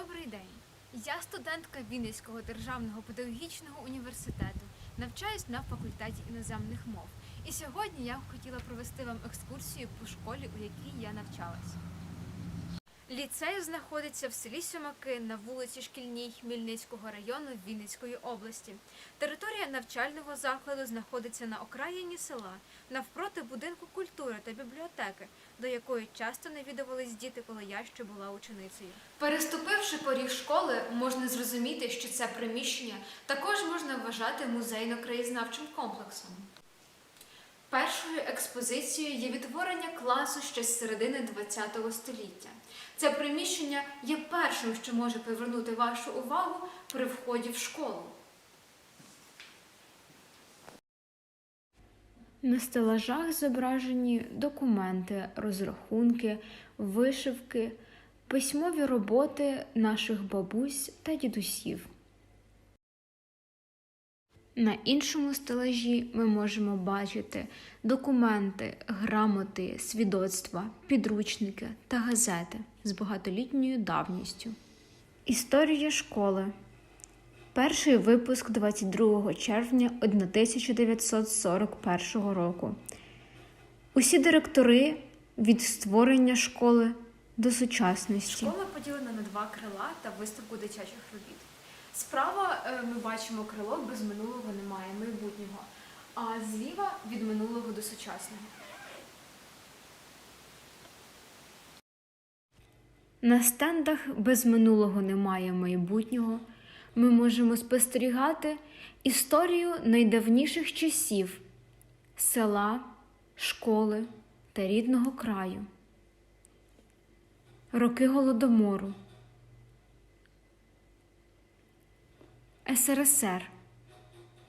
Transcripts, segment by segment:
Добрий день. Я студентка Вінницького державного педагогічного університету, навчаюсь на факультеті іноземних мов. І сьогодні я б хотіла провести вам екскурсію по школі, у якій я навчалась. Ліцей знаходиться в селі Сьомаки на вулиці Шкільній Хмельницького району Вінницької області. Територія навчального закладу знаходиться на окраїні села, навпроти будинку культури та бібліотеки, до якої часто навідувались діти, коли я ще була ученицею. Переступивши поріг школи, можна зрозуміти, що це приміщення також можна вважати музейно-краєзнавчим комплексом. Першою експозицією є відтворення класу ще з середини ХХ століття. Це приміщення є першим, що може привернути вашу увагу при вході в школу. На стелажах зображені документи, розрахунки, вишивки, письмові роботи наших бабусь та дідусів. На іншому стелажі ми можемо бачити документи, грамоти, свідоцтва, підручники та газети з багатолітньою давністю. Історія школи. Перший випуск 22 червня 1941 року. Усі директори від створення школи до сучасності. Школа поділена на два крила та виставку дитячих робіт. Справа е, ми бачимо крило без минулого немає майбутнього, а зліва від минулого до сучасного. На стендах без минулого немає майбутнього. Ми можемо спостерігати історію найдавніших часів села, школи та рідного краю, роки голодомору. СРСР,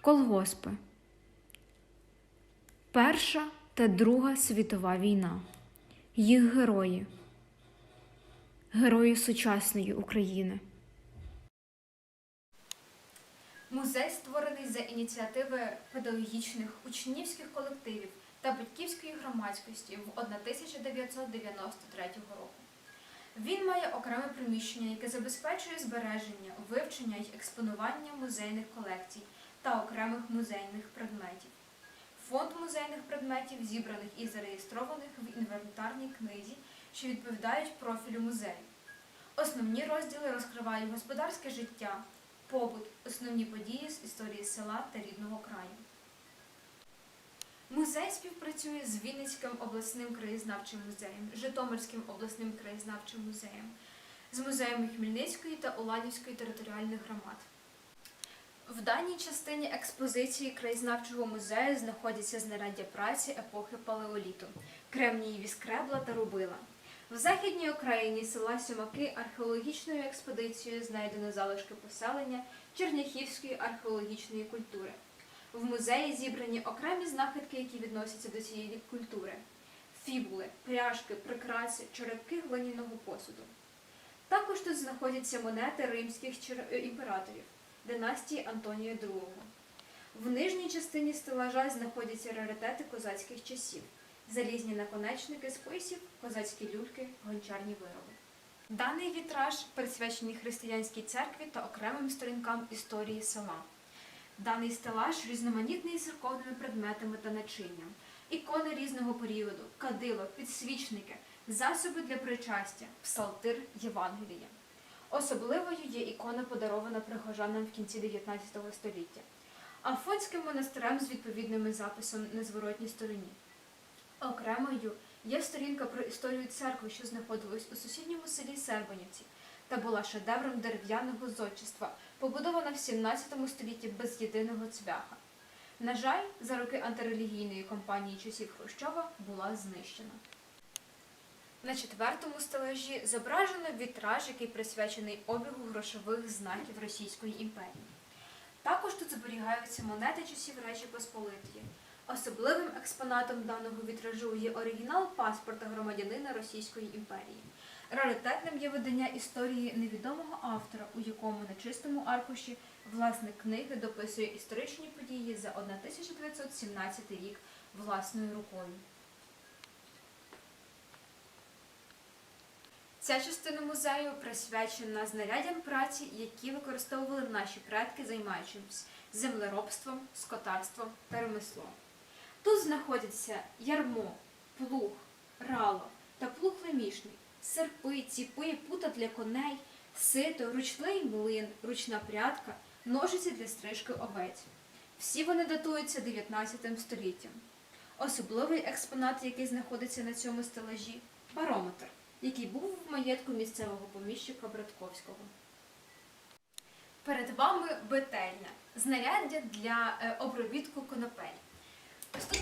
колгоспи, Перша та Друга світова війна, їх герої, герої сучасної України. Музей створений за ініціативи педагогічних учнівських колективів та батьківської громадськості в 1993 року. Він має окреме приміщення, яке забезпечує збереження, вивчення й експонування музейних колекцій та окремих музейних предметів. Фонд музейних предметів зібраних і зареєстрованих в інвентарній книзі, що відповідають профілю музею. Основні розділи розкривають господарське життя, побут, основні події з історії села та рідного краю. Музей співпрацює з Вінницьким обласним краєзнавчим музеєм, Житомирським обласним краєзнавчим музеєм, з музеями Хмельницької та Уланівської територіальних громад. В даній частині експозиції краєзнавчого музею знаходяться знаряддя праці епохи палеоліту, кремнієві скребла та рубила. В західній окраїні села Сьомаки археологічною експедицією знайдено залишки поселення Черняхівської археологічної культури. В музеї зібрані окремі знахідки, які відносяться до цієї культури: фібули, пряжки, прикраси, черепки глиняного посуду. Також тут знаходяться монети римських е, імператорів династії Антонія II. В нижній частині стелажа знаходяться раритети козацьких часів, залізні наконечники списів, козацькі люльки, гончарні вироби. Даний вітраж присвячений християнській церкві та окремим сторінкам історії села. Даний стелаж різноманітний з церковними предметами та начинням, ікони різного періоду, кадило, підсвічники, засоби для причастя, псалтир Євангелія. Особливою є ікона, подарована прихожанам в кінці 19 століття, Афонським монастирем з відповідними записом на зворотній стороні. Окремою є сторінка про історію церкви, що знаходилась у сусідньому селі Сербанівці та була шедевром дерев'яного зодчества, побудована в 17 столітті без єдиного цвяха. На жаль, за роки антирелігійної кампанії часів Хрущова була знищена. На четвертому стелажі зображено вітраж, який присвячений обігу грошових знаків Російської імперії. Також тут зберігаються монети часів Речі Посполитої. Особливим експонатом даного вітражу є оригінал паспорта громадянина Російської імперії. Раритетним є видання історії невідомого автора, у якому на чистому аркуші власник книги дописує історичні події за 1917 рік власною рукою. Ця частина музею присвячена знаряддям праці, які використовували наші предки, займаючись землеробством, скотарством та ремеслом. Тут знаходяться ярмо, плуг, рало та плуг лемішний, серпи, ціпи, пута для коней, сито, ручний млин, ручна прядка, ножиці для стрижки овець. Всі вони датуються 19 століттям. Особливий експонат, який знаходиться на цьому стелажі барометр, який був в маєтку місцевого поміщика Братковського. Перед вами бетельня, знаряддя для е, обробітку конопель. Ось тут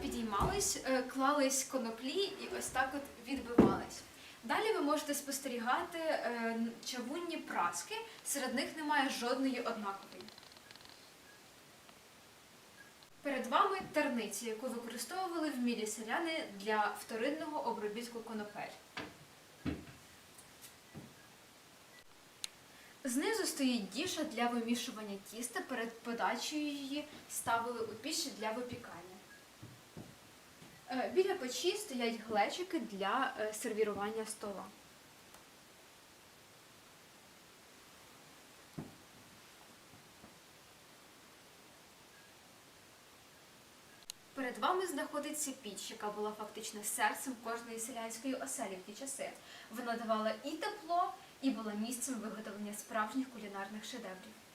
підіймались, е, клались коноплі і ось так от відбивались. Далі ви можете спостерігати е, чавунні праски, серед них немає жодної однакової. Перед вами терниці, яку використовували вмілі селяни для вторинного обробітку конопель. Знизу стоїть діжа для вимішування тіста. Перед подачею її ставили у піч для випікання. Е, Біля печі стоять глечики для е, сервірування стола. Перед вами знаходиться піч, яка була фактично серцем кожної селянської оселі в ті часи. Вона давала і тепло, і була місцем виготовлення справжніх кулінарних шедеврів.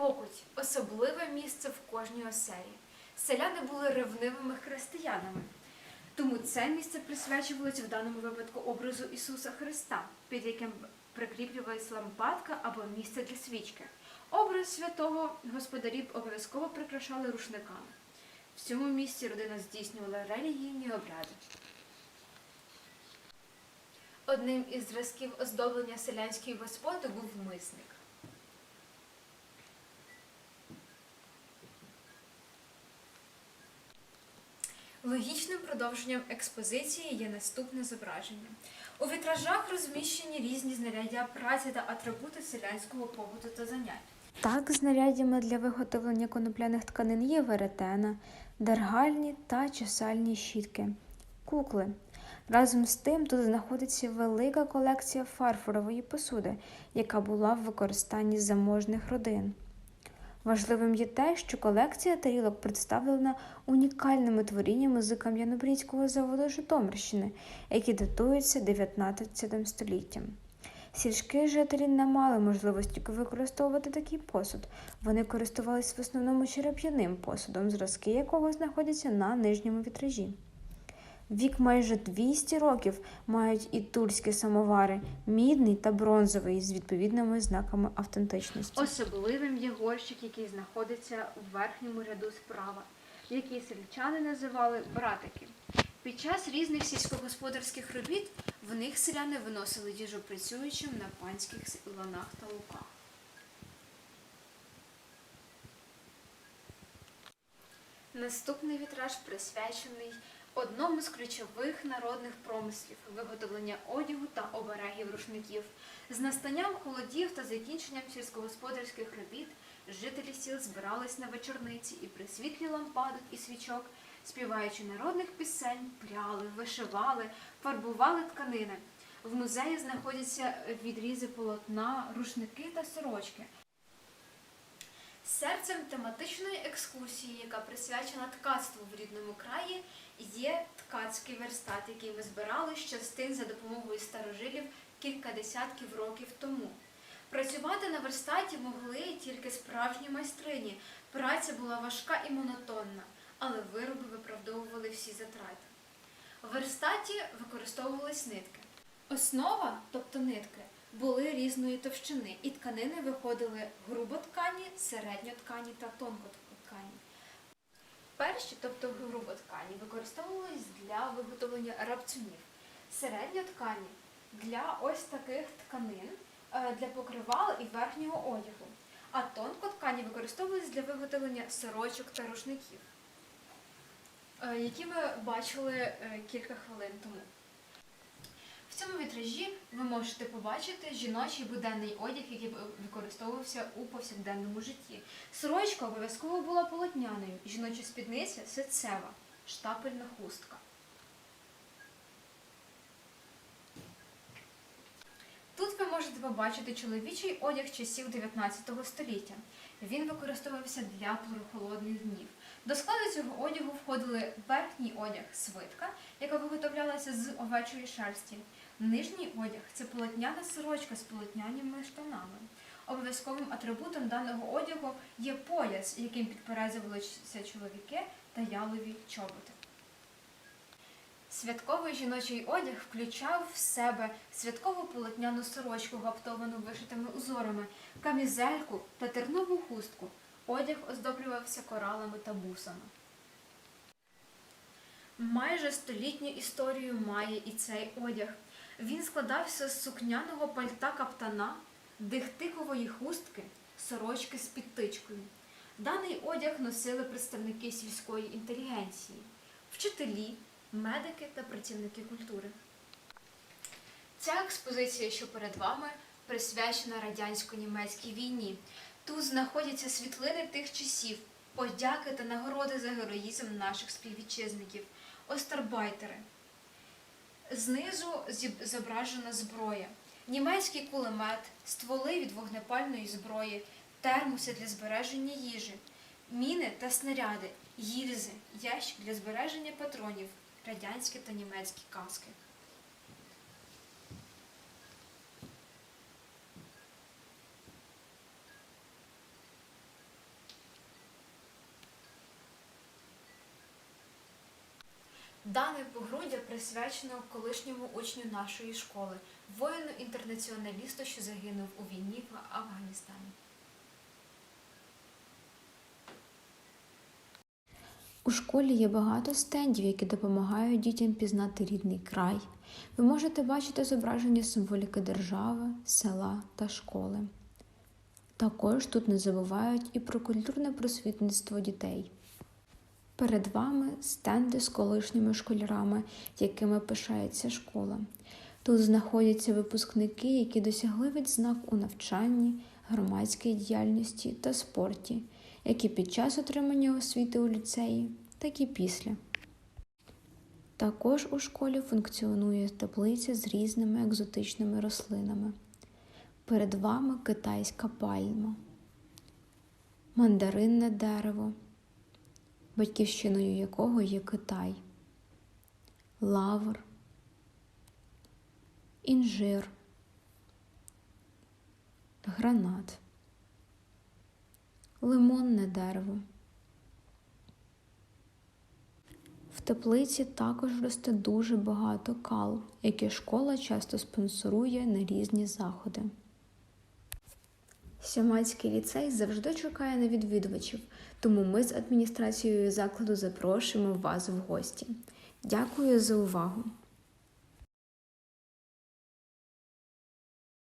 Покуть особливе місце в кожній оселі. Селяни були ревнивими християнами. Тому це місце присвячувалось в даному випадку образу Ісуса Христа, під яким прикріплювалась лампадка або місце для свічки. Образ святого господарі обов'язково прикрашали рушниками. В цьому місці родина здійснювала релігійні обряди. Одним із зразків оздоблення селянської господи був мисник. Логічним продовженням експозиції є наступне зображення. У вітражах розміщені різні знаряддя праці та атрибути селянського побуту та занять. Так, знаряддями для виготовлення конопляних тканин є веретена, дергальні та чесальні щітки, кукли. Разом з тим тут знаходиться велика колекція фарфорової посуди, яка була в використанні заможних родин. Важливим є те, що колекція тарілок представлена унікальними творіннями з Кам'янобрідського заводу Житомирщини, які датуються 19 століттям. Сільські жителі не мали можливості використовувати такий посуд. Вони користувалися в основному череп'яним посудом, зразки якого знаходяться на нижньому вітражі. Вік майже 200 років мають і тульські самовари, мідний та бронзовий з відповідними знаками автентичності. Особливим є горщик, який знаходиться у верхньому ряду справа, який сельчани називали братики. Під час різних сільськогосподарських робіт в них селяни виносили їжу працюючим на панських ланах та луках. Наступний вітраж присвячений одному з ключових народних промислів виготовлення одягу та оберегів рушників. З настанням холодів та закінченням сільськогосподарських робіт жителі сіл збирались на вечорниці і при світлі лампадок і свічок, співаючи народних пісень, пряли, вишивали, фарбували тканини. В музеї знаходяться відрізи полотна, рушники та сорочки. Серцем тематичної екскурсії, яка присвячена ткацтву в рідному краї, є ткацький верстат, який ми збирали з частин за допомогою старожилів кілька десятків років тому. Працювати на верстаті могли тільки справжні майстрині. Праця була важка і монотонна, але вироби виправдовували всі затрати. В верстаті використовувались нитки. Основа, тобто нитки, були різної товщини, і тканини виходили груботкані, середньоткані та тонкоткані. Перші, тобто груботкані, використовувались для виготовлення рабцюнів. Середньоткані для ось таких тканин, е, для покривала і верхнього одягу. А тонкоткані використовувались для виготовлення сорочок та рушників, е, які ми бачили е, кілька хвилин тому. Цьому вітражі ви можете побачити жіночий буденний одяг, який використовувався у повсякденному житті. Сорочка обов'язково була полотняною, жіноча спідниця ситцева, штапельна хустка. Тут ви можете побачити чоловічий одяг часів 19 століття. Він використовувався для прохолодних днів. До складу цього одягу входили верхній одяг свитка, яка виготовлялася з овечої шерсті. Нижній одяг це полотняна сорочка з полотняними штанами. Обов'язковим атрибутом даного одягу є пояс, яким підперезувалися чоловіки та ялові чоботи. Святковий жіночий одяг включав в себе святкову полотняну сорочку, гаптовану вишитими узорами, камізельку та тернову хустку. Одяг оздоблювався коралами та бусами. Майже столітню історію має і цей одяг. Він складався з сукняного пальта каптана, дихтикової хустки, сорочки з підтичкою. Даний одяг носили представники сільської інтелігенції, вчителі, медики та працівники культури. Ця експозиція, що перед вами, присвячена радянсько-німецькій війні. Тут знаходяться світлини тих часів, подяки та нагороди за героїзм наших співвітчизників, остарбайтери. Знизу зображена зброя, німецький кулемет, стволи від вогнепальної зброї, термоси для збереження їжі, міни та снаряди, гільзи, ящик для збереження патронів, радянські та німецькі каски. Дане погруддя присвячено колишньому учню нашої школи, воїну-інтернаціоналісту, що загинув у війні в Афганістані. У школі є багато стендів, які допомагають дітям пізнати рідний край. Ви можете бачити зображення символіки держави, села та школи. Також тут не забувають і про культурне просвітництво дітей. Перед вами стенди з колишніми школярами, якими пишається школа. Тут знаходяться випускники, які досягли відзнак у навчанні, громадській діяльності та спорті, як і під час отримання освіти у ліцеї, так і після. Також у школі функціонує теплиця з різними екзотичними рослинами. Перед вами китайська пальма, мандаринне дерево, батьківщиною якого є Китай, лавр, інжир, гранат, лимонне дерево. В теплиці також росте дуже багато кал, які школа часто спонсорує на різні заходи. Сямацький ліцей завжди чекає на відвідувачів, тому ми з адміністрацією закладу запрошуємо вас в гості. Дякую за увагу!